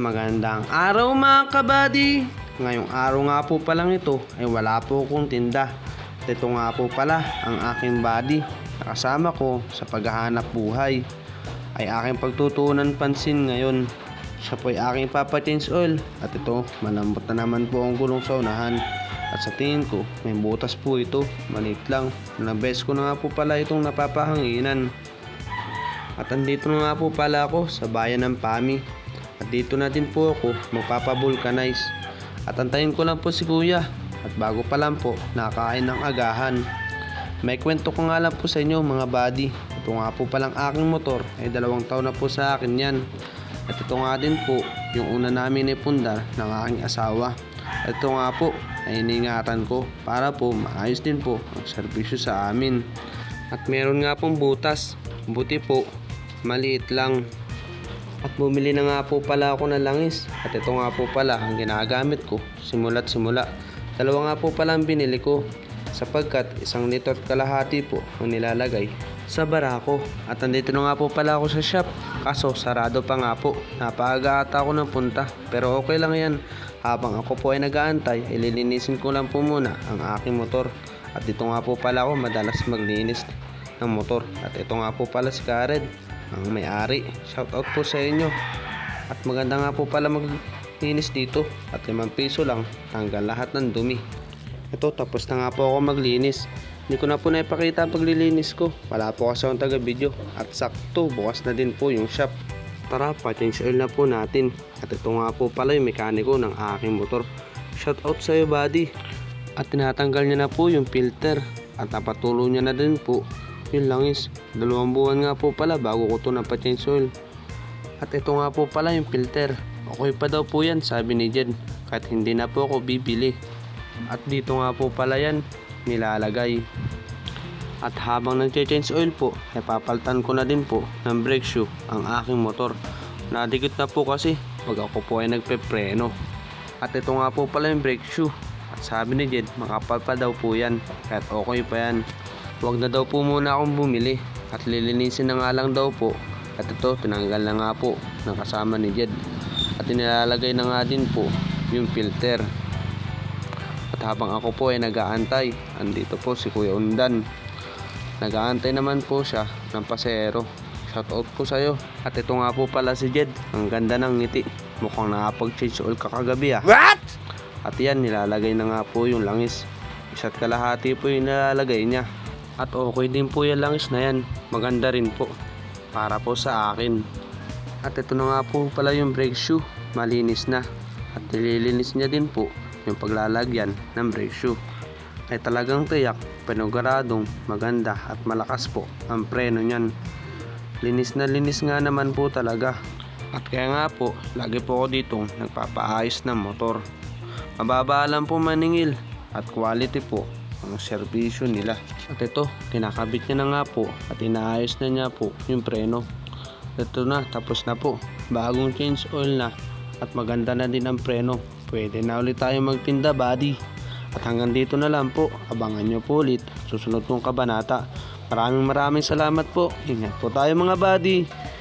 Magandang araw mga kabady! Ngayong araw nga po palang ito ay wala po akong tinda. At ito nga po pala ang aking body na kasama ko sa paghahanap buhay. Ay aking pagtutuunan pansin ngayon. Siya po ay aking papachange oil at ito malambot na naman po ang gulong sa unahan. At sa tingin ko may butas po ito, maliit lang. Nabes ko na nga po pala itong napapahanginan. At andito na nga po pala ako sa bayan ng Pami. At dito na din po ako magpapavulcanize. At antayin ko lang po si kuya. At bago pa lang po, nakain ng agahan. May kwento ko nga lang po sa inyo mga buddy. Ito nga po palang aking motor ay dalawang taon na po sa akin yan. At ito nga din po yung una namin ipundar ng aking asawa. At ito nga po ay iningatan ko para po maayos din po ang serbisyo sa amin. At meron nga pong butas. Buti po, maliit lang. At bumili na nga po pala ako ng langis. At ito nga po pala ang ginagamit ko simula't simula. Dalawa nga po pala ang binili ko sapagkat isang liter at kalahati po ang nilalagay sa barako. At andito na nga po pala ako sa shop. Kaso sarado pa nga po. Napaaga ata ako ng punta. Pero okay lang yan. Habang ako po ay nag-aantay, ililinisin ko lang po muna ang aking motor. At dito nga po pala ako madalas maglinis ng motor. At ito nga po pala si Kared, ang may-ari. Shout out po sa inyo. At maganda nga po pala maglinis dito. At 5 piso lang, tanggal lahat ng dumi. Ito, tapos na nga po ako maglinis. Hindi ko na po naipakita ang paglilinis ko. Wala po kasi akong taga-video. At sakto, bukas na din po yung shop. Tara, pa-change oil na po natin. At ito nga po pala yung mekaniko ng aking motor. Shout out sa iyo, buddy. At tinatanggal niya na po yung filter. At napatulo niya na din po yung langis. Dalawang buwan nga po pala bago ko ito napa-change oil. At ito nga po pala yung filter. Okay pa daw po yan, sabi ni Jed. Kahit hindi na po ako bibili. At dito nga po pala yan, nilalagay. At habang nag-change oil po, napapaltan ko na din po ng brake shoe ang aking motor. Nadikit na po kasi pag ako po ay nagpepreno. At ito nga po pala yung brake shoe. At sabi ni Jed, makapal pa daw po yan. Kahit okay pa yan. Huwag na daw po muna akong bumili. At lilinisin na nga lang daw po. At ito, tinanggal na nga po ng kasama ni Jed. At inilalagay na nga din po yung filter. At habang ako po ay nag-aantay, andito po si Kuya Undan. Nag-aantay naman po siya ng pasero. Shoutout po sa'yo. At ito nga po pala si Jed. Ang ganda ng ngiti. Mukhang nakapag-change oil kakagabi ah. What? At yan, nilalagay na nga po yung langis. Isa't kalahati po yung nilalagay niya. At okay din po yung langis na yan. Maganda rin po. Para po sa akin. At ito na nga po pala yung brake shoe. Malinis na. At nililinis niya din po yung paglalagyan ng brake shoe. Ay talagang tiyak, penugaradong, maganda at malakas po ang preno niyan. Linis na linis nga naman po talaga. At kaya nga po, lagi po ako dito nagpapaayos ng motor. Mababa lang po maningil at quality po ang serbisyo nila. At ito, kinakabit niya na nga po at inaayos na niya po yung preno. Ito na, tapos na po. Bagong change oil na at maganda na din ang preno. Pwede na ulit tayo magtinda, buddy. At hanggang dito na lang po. Abangan nyo po ulit. Susunod kong kabanata. Maraming maraming salamat po. Ingat po tayo mga buddy.